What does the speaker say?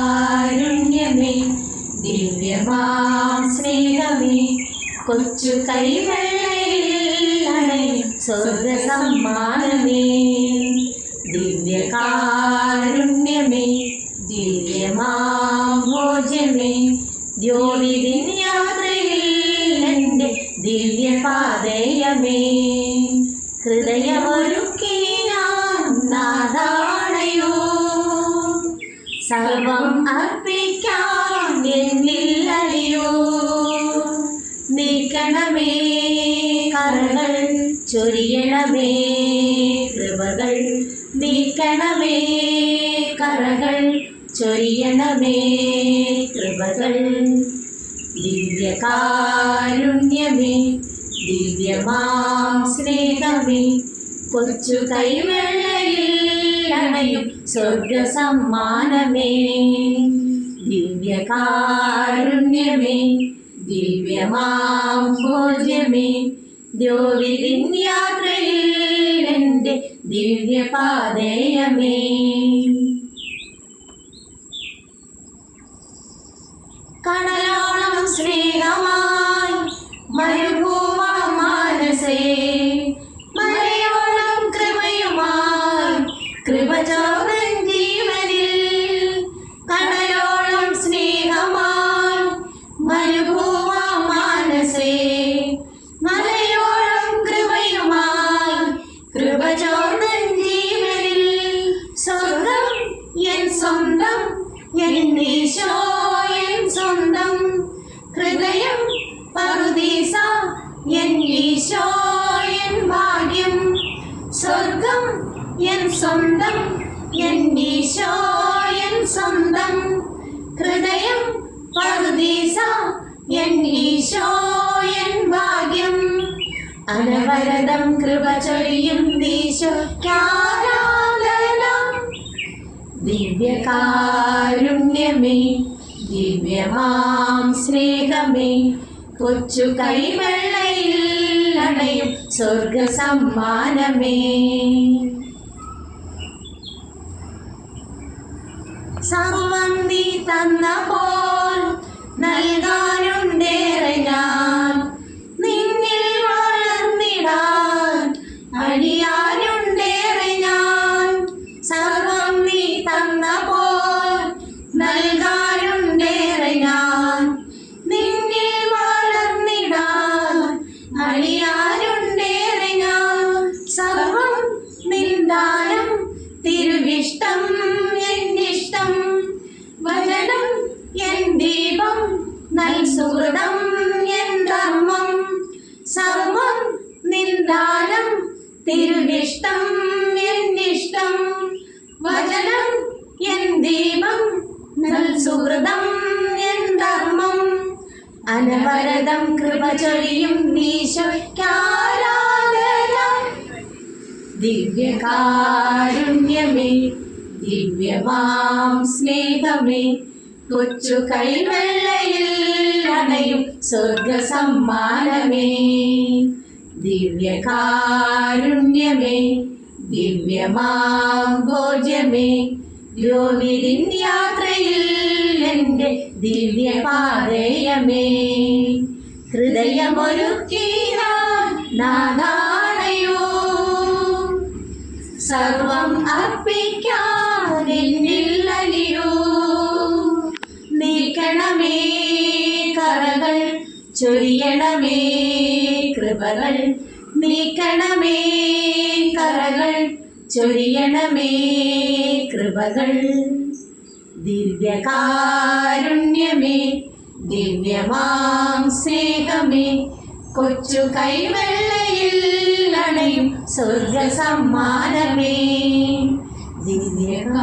ദിവ്യകാരുണ്യമേ ദിവ്യമാം സ്നേഹമേ കൊച്ചു കൈവെള്ളയിൽ അണയും സ്വർഗ സമ്മാനമേ ദിവ്യകാരുണ്യമേ ദിവ്യമാം ഭോജ്യമേ ജ്യോതിദിൻ യാത്രയിൽ എന്റെ ദിവ്യപാതയമേ ഹൃദയമൊരുക്കി നാദാണയോ? സർവം അർപ്പിക്കാൻ എന്നില്ലയോ? അലിയോ നീക്കണമേ കറകൾ ചൊരിയണമേ കൃപകൾ നീക്കണമേ കറകൾ ചൊരിയണമേ കൃപകൾ ദിവ്യകാരുണ്യമേ ദിവ്യമാം സ്നേഹമേ കൊച്ചു കൈവെള്ളയിൽ അണയും സ്വർഗ സമ്മാനമേ ദിവ്യകാരുണ്യമേ ദിവ്യമാം ഭോജ്യമേ. ദ്യോവിരിൻ യാത്രയിൽ എന്റെ ദിവ്യപാതയമേ കടലോളം സ്നേഹമായി മരുഭൂമ മാനസേ. കൃപയുമായി കൃപ ചോദൻ ജീവനിൽ കടലോളം സ്നേഹമായി മരുഭൂമ മാനസേ മലയോളം കൃപയുമായി കൃപ ചോദൻ ജീവനിൽ സ്വർഗം എൻ സ്വന്തം എൻ ഈശോ എൻ സ്വന്തം ഹൃദയം പറുദീസ എൻ ഈശോ എൻ ഭാഗ്യം സ്വർഗം എൻ സ്വന്തം എൻ ഈശോ എൻ സ്വന്തം. ഹൃദയം പറുദീസ എൻ ഈശോ എൻ ഭാഗ്യം. അനവരതം കൃപ ചൊരിയും ഈശോക്കാരാധന ദിവ്യകാരുണ്യമേ ദിവ്യമാം സ്നേഹമേ കൊച്ചു കൈവെള്ളയിൽ അണയും സ്വർഗ സമ്മാനമേ സർവം നീ തന്ന പോൽ നൽകാനുണ്ടേറെ ഞാൻ. തിരുവിഷ്ടം എന്നിഷ്ടം വചനം എൻ ദീപം. സുഹൃതം എൻ ധർമ്മം. അനവരതം കൃപ ചൊരിയും ഈശോയ്ക്കാരാധന. ദിവ്യകാരുണ്യമേ ദിവ്യമാം സ്നേഹമേ. കൊച്ചു കൈവെള്ളയിൽ അണയും സ്വർഗ സമ്മാനമേ ദിവ്യകാരുണ്യമേ ദിവ്യമാം ഭോജ്യമേ. യാത്രയിൽ എന്റെ ദിവ്യപാതയമേ. ഹൃദയമൊരുക്കി ഞാൻ നാദാണയോ? സർവം അർപ്പിക്കാൻ നീക്കണമേ കറകൾ ചൊരിയണമേ. കൃപകൾ നീക്കണമേ കറകൾ ചൊരിയണമേ കൃപകൾ ദിവ്യകാരുണ്യമേ ദിവ്യമാം സ്നേഹമേ കൊച്ചു കൈവെള്ളയിൽ അണയും സ്വർഗ സമ്മാനമേ ദിവ്യകാരുണ്യമേ